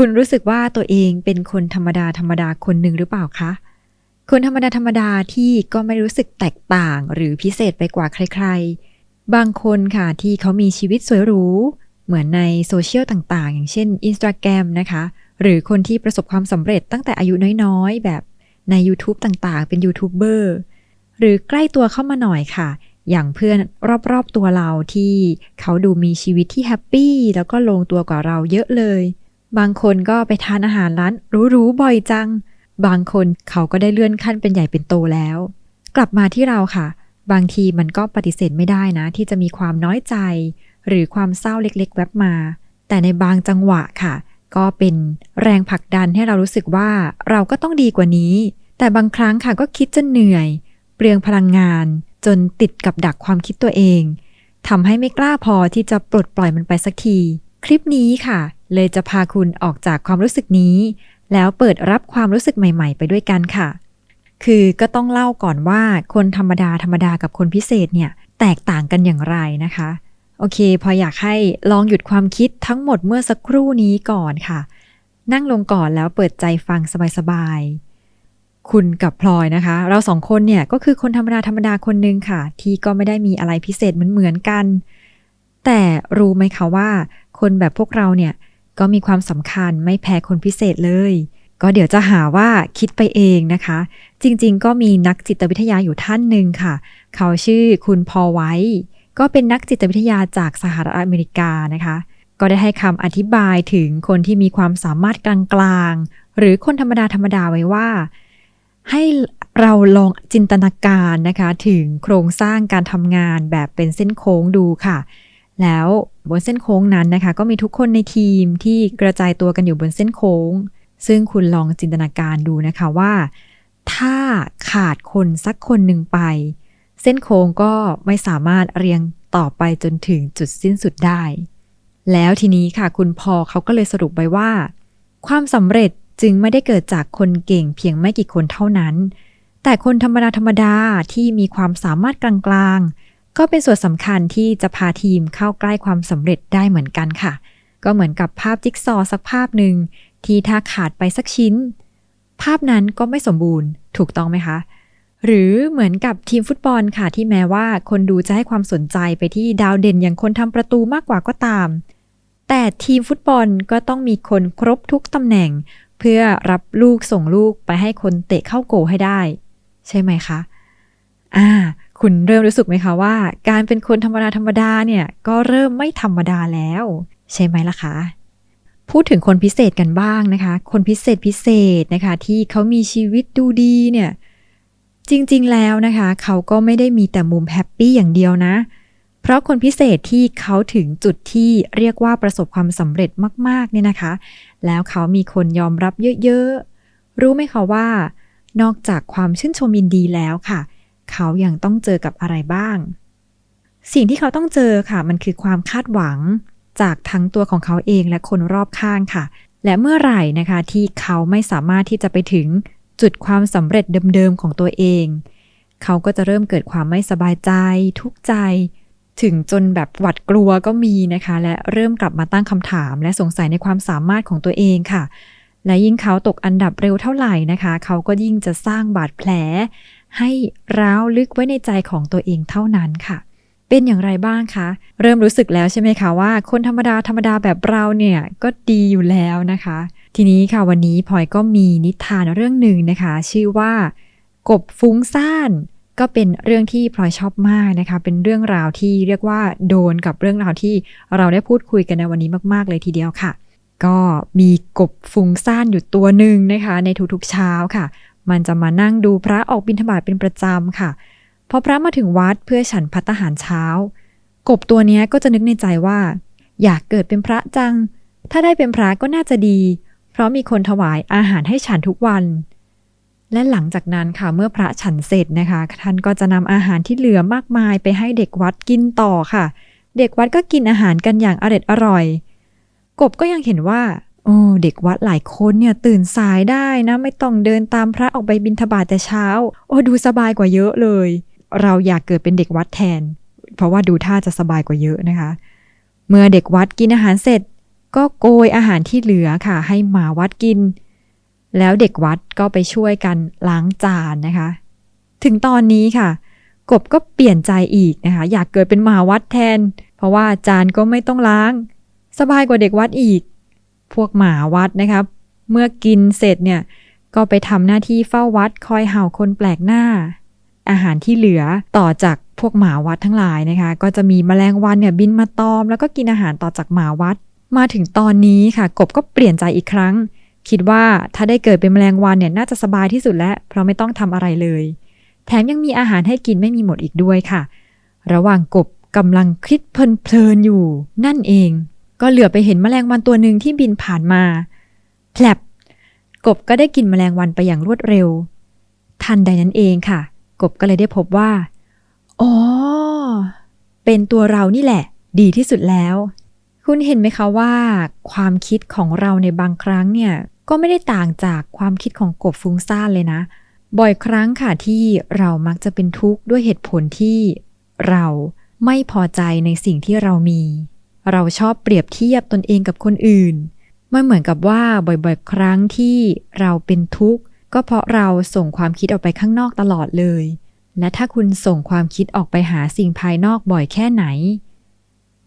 คุณรู้สึกว่าตัวเองเป็นคนธรรมดาธรรมดาคนหนึ่งหรือเปล่าคะ คนธรรมดาธรรมดาที่ก็ไม่รู้สึกแตกต่างหรือพิเศษไปกว่าใคร ๆ บางคนค่ะที่เขามีชีวิตสวยหรู เหมือนในโซเชียลต่างๆ อย่างเช่น Instagram นะคะ หรือคนที่ประสบความสำเร็จตั้งแต่อายุน้อยๆ แบบใน YouTube ต่างๆ เป็นยูทูบเบอร์หรือใกล้ตัวเข้ามาหน่อยค่ะ อย่างเพื่อนรอบๆตัวเราที่เขาดูมีชีวิตที่แฮปปี้แล้วก็ลงตัวกว่าเราเยอะเลย บางคนก็ไปทานอาหารร้านหรูๆบ่อยจัง บางคนเขาก็ได้เลื่อนขั้นเป็นใหญ่เป็นโตแล้ว กลับมาที่เราค่ะ บางทีมันก็ปฏิเสธไม่ได้นะ ที่จะมีความน้อยใจ หรือความเศร้าเล็กๆ แวบมา แต่ในบางจังหวะค่ะ ก็เป็นแรงผลักดันให้เรารู้สึกว่าเราก็ต้องดีกว่านี้ แต่บางครั้งค่ะก็คิดจนเหนื่อย เปลืองพลังงาน จนติดกับดักความคิดตัวเองทำให้ไม่กล้าพอที่จะปลดปล่อยมันไปสักที คลิปนี้ค่ะ เลยจะพาคุณออกจากความรู้สึกนี้ แล้วเปิดรับความรู้สึกใหม่ ๆ ไปด้วยกันค่ะ คือก็ต้องเล่าก่อนว่าคนธรรมดาธรรมดากับคนพิเศษเนี่ยแตกต่างกันอย่างไรนะคะ โอเค พออยากให้ลองหยุดความคิดทั้งหมดเมื่อสักครู่นี้ก่อนค่ะ นั่งลงก่อนแล้วเปิดใจฟังสบายๆ คุณกับพลอยนะคะ เราสองคนเนี่ยก็คือคนธรรมดาธรรมดาคนหนึ่งค่ะ ที่ก็ไม่ได้มีอะไรพิเศษเหมือนเหมือนกัน แต่รู้ไหมคะว่า คนแบบพวกเราเนี่ย ก็มีความสำคัญไม่แพ้คนพิเศษเลย ก็เดี๋ยวจะหาว่าคิดไปเองนะคะ จริงๆ ก็มีนักจิตวิทยาอยู่ท่านหนึ่งค่ะ เขาชื่อคุณพอไว้ ก็เป็นนักจิตวิทยาจากสหรัฐอเมริกานะคะ ก็ได้ให้คำอธิบายถึงคนที่มีความสามารถกลางๆ หรือคนธรรมดาธรรมดาไว้ว่า ให้เราลองจินตนาการนะคะ ถึงโครงสร้างการทำงานแบบเป็นเส้นโค้งดูค่ะ แล้วบนเส้นโค้งนั้นนะคะ ก็มีทุกคนในทีมที่กระจายตัวกันอยู่บนเส้นโค้ง ซึ่งคุณลองจินตนาการดูนะคะว่า ถ้าขาดคนสักคนหนึ่งไป เส้นโค้งก็ไม่สามารถเรียงต่อไปจนถึงจุดสิ้นสุดได้ แล้วทีนี้ค่ะคุณพอเขาก็เลยสรุปไว้ว่า ความสำเร็จจึงไม่ได้เกิดจากคนเก่งเพียงไม่กี่คนเท่านั้น แต่คนธรรมดาธรรมดาที่มีความสามารถกลางๆ ก็เป็นส่วนสำคัญที่จะพาทีมเข้าใกล้ความสำเร็จได้เหมือนกันค่ะ ก็เหมือนกับภาพจิ๊กซอว์สักภาพหนึ่งที่ถ้าขาดไปสักชิ้น ภาพนั้นก็ไม่สมบูรณ์ถูกต้องไหมคะ หรือเหมือนกับทีมฟุตบอลค่ะที่แม้ว่าคนดูจะให้ความสนใจไปที่ดาวเด่นอย่างคนทำประตูมากกว่าก็ตาม แต่ทีมฟุตบอลก็ต้องมีคนครบทุกตำแหน่ง เพื่อรับลูกส่งลูกไปให้คนเตะเข้าโกลให้ได้ ใช่ไหมคะ อ่า คุณเริ่มรู้สึกไหมคะว่า การเป็นคนธรรมดาธรรมดาเนี่ยก็เริ่มไม่ธรรมดาแล้ว ใช่ไหมล่ะคะพูดถึงคนพิเศษกันบ้างนะคะ คนพิเศษพิเศษนะคะ ที่เขามีชีวิตดูดีเนี่ยจริงๆแล้วนะคะ เขาก็ไม่ได้มีแต่มุมแฮปปี้อย่างเดียวนะ เพราะคนพิเศษที่เขาถึงจุดที่เรียกว่าประสบความสำเร็จมากๆเนี่ยนะคะ แล้วเขามีคนยอมรับเยอะๆ รู้ไหมคะว่า นอกจากความชื่นชมยินดีแล้วค่ะเขายัางต้องเจอกับอะไรบ้าง สิ่งที่เขาต้องเจอค่ะ มันคือความคาดหวัง จากทั้งตัวของเขาเองและคนรอบข้างค่ะ และเมื่อไหร่นะคะที่เขาไม่สามารถที่จะไปถึงจุดความสำเร็จเดิมๆของตัวเอง เขาก็จะเริ่มเกิดความไม่สบายใจ ทุกข์ใจ ถึงจนแบบหวัดกลัวก็มีนะคะ และเริ่มกลับมาตั้งคำถาม และสงสัยในความสามารถของตัวเองค่ะและยิ่งเขาตกอันดับเร็วเท่าไหร่นะคะ เขาก็ยิ่งจะสร้างบาดแผล ให้ร้าวลึกไว้ในใจของตัวเองเท่านั้นค่ะ เป็นอย่างไรบ้างคะ เริ่มรู้สึกแล้วใช่ไหมคะว่า คนธรรมดาธรรมดาแบบเราเนี่ยก็ดีอยู่แล้วนะคะ ทีนี้ค่ะวันนี้พลอยก็มีนิทานเรื่องหนึ่งนะคะ ชื่อว่า กบฟุ้งซ่านก็เป็นเรื่องที่พลอยชอบมากนะคะ เป็นเรื่องราวที่เรียกว่าโดนกับเรื่องราวที่เราได้พูดคุยกันในวันนี้มาก ๆ เลยทีเดียวค่ะ ก็มีกบฟุ้งซ่านอยู่ตัวหนึ่งนะคะ ในทุกๆเช้าค่ะ มันจะมานั่งดูพระออกบิณฑบาตเป็นประจำค่ะ พอพระมาถึงวัดเพื่อฉันพัตตาหารเช้า กบตัวนี้ก็จะนึกในใจว่า อยากเกิดเป็นพระจัง ถ้าได้เป็นพระก็น่าจะดี เพราะมีคนถวายอาหารให้ฉันทุกวัน และหลังจากนั้นค่ะเมื่อพระฉันเสร็จนะคะ ท่านก็จะนำอาหารที่เหลือมากมายไปให้เด็กวัดกินต่อค่ะ เด็กวัดก็กินอาหารกันอย่างอร็ดอร่อย กบก็ยังเห็นว่า โอ้เด็กวัดหลายคนเนี่ยตื่นสายได้นะไม่ต้องเดินตามพระออกไปบิณฑบาตแต่เช้า โอ้ดูสบายกว่าเยอะเลย เราอยากเกิดเป็นเด็กวัดแทน เพราะว่าดูท่าจะสบายกว่าเยอะนะคะ เมื่อเด็กวัดกินอาหารเสร็จ ก็โกยอาหารที่เหลือค่ะ ให้หมาวัดกิน แล้วเด็กวัดก็ไปช่วยกันล้างจานนะคะ ถึงตอนนี้ค่ะ กบก็เปลี่ยนใจอีกนะคะ อยากเกิดเป็นหมาวัดแทน เพราะว่าจานก็ไม่ต้องล้าง สบายกว่าเด็กวัดอีก พวกหมาวัดนะครับเมื่อกินเสร็จเนี่ยก็ไปทำหน้าที่เฝ้าวัดคอยเห่าคนแปลกหน้า อาหารที่เหลือต่อจากพวกหมาวัดทั้งหลายนะคะ ก็จะมีแมลงวันเนี่ยบินมาตอม แล้วก็กินอาหารต่อจากหมาวัด มาถึงตอนนี้ค่ะ กบก็เปลี่ยนใจอีกครั้ง คิดว่าถ้าได้เกิดเป็นแมลงวันเนี่ยน่าจะสบายที่สุดแล้ว เพราะไม่ต้องทำอะไรเลย แถมยังมีอาหารให้กินไม่มีหมดอีกด้วยค่ะ ระหว่างกบกำลังคิดเพลินๆอยู่ นั่นเอง ก็เหลือไปเห็นแมลงวันตัวหนึ่งที่บินผ่านมาแผลบกบก็ได้กินแมลงวันไปอย่างรวดเร็ว ทันใดนั้นเองค่ะ กบก็เลยได้พบว่า อ๋อ เป็นตัวเรานี่แหละ ดีที่สุดแล้ว คุณเห็นไหมคะว่า ความคิดของเราในบางครั้งเนี่ย ก็ไม่ได้ต่างจากความคิดของกบฟุ้งซ่านเลยนะ บ่อยครั้งค่ะที่เรามักจะเป็นทุกข์ด้วยเหตุผลที่ เราไม่พอใจในสิ่งที่เรามี เราชอบเปรียบเทียบตนเองกับคนอื่น มันเหมือนกับว่าบ่อยๆ ครั้งที่เราเป็นทุกข์ ก็เพราะเราส่งความคิดออกไปข้างนอกตลอดเลย และถ้าคุณส่งความคิดออกไปหาสิ่งภายนอกบ่อยแค่ไหน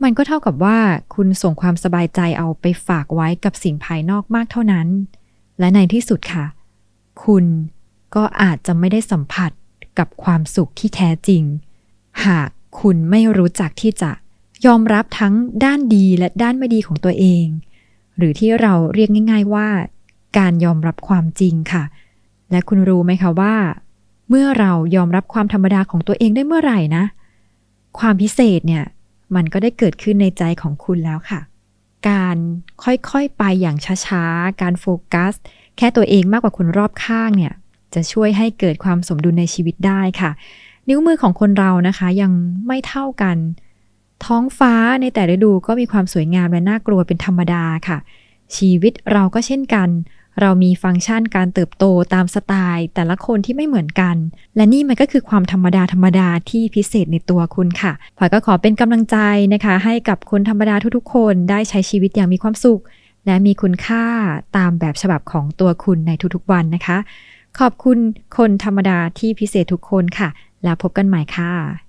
มันก็เท่ากับว่าคุณส่งความสบายใจเอาไปฝากไว้กับสิ่งภายนอกมากเท่านั้น และในที่สุดค่ะ คุณก็อาจจะไม่ได้สัมผัสกับความสุขที่แท้จริง หากคุณไม่รู้จักที่จะ ยอมรับทั้งด้านดีและด้านไม่ดีของตัวเอง หรือที่เราเรียกง่าย ๆว่า การยอมรับความจริงค่ะ และคุณรู้ไหมคะว่า เมื่อเรายอมรับความธรรมดาของตัวเองได้เมื่อไหร่นะ ความพิเศษเนี่ยมันก็ได้เกิดขึ้นในใจของคุณแล้วค่ะ การค่อยๆไปอย่างช้าๆ การโฟกัส แค่ตัวเองมากกว่าคนรอบข้างเนี่ย จะช่วยให้เกิดความสมดุลในชีวิตได้ค่ะ นิ้วมือของคนเรานะคะยังไม่เท่ากัน ท้องฟ้าในแต่ฤดูก็มีความสวยงามและน่ากลัวเป็นธรรมดาค่ะ ชีวิตเราก็เช่นกัน เรามีฟังก์ชันการเติบโตตามสไตล์ แต่ละคนที่ไม่เหมือนกัน และนี่มันก็คือความธรรมดาธรรมดาที่พิเศษในตัวคุณค่ะพลอยก็ขอเป็นกำลังใจนะคะ ให้กับคนธรรมดาทุกๆ คนได้ใช้ชีวิตอย่างมีความสุข และมีคุณค่าตามแบบฉบับของตัวคุณในทุกๆวันนะคะ ขอบคุณคนธรรมดาที่พิเศษทุกคนค่ะ แล้วพบกันใหม่ค่ะ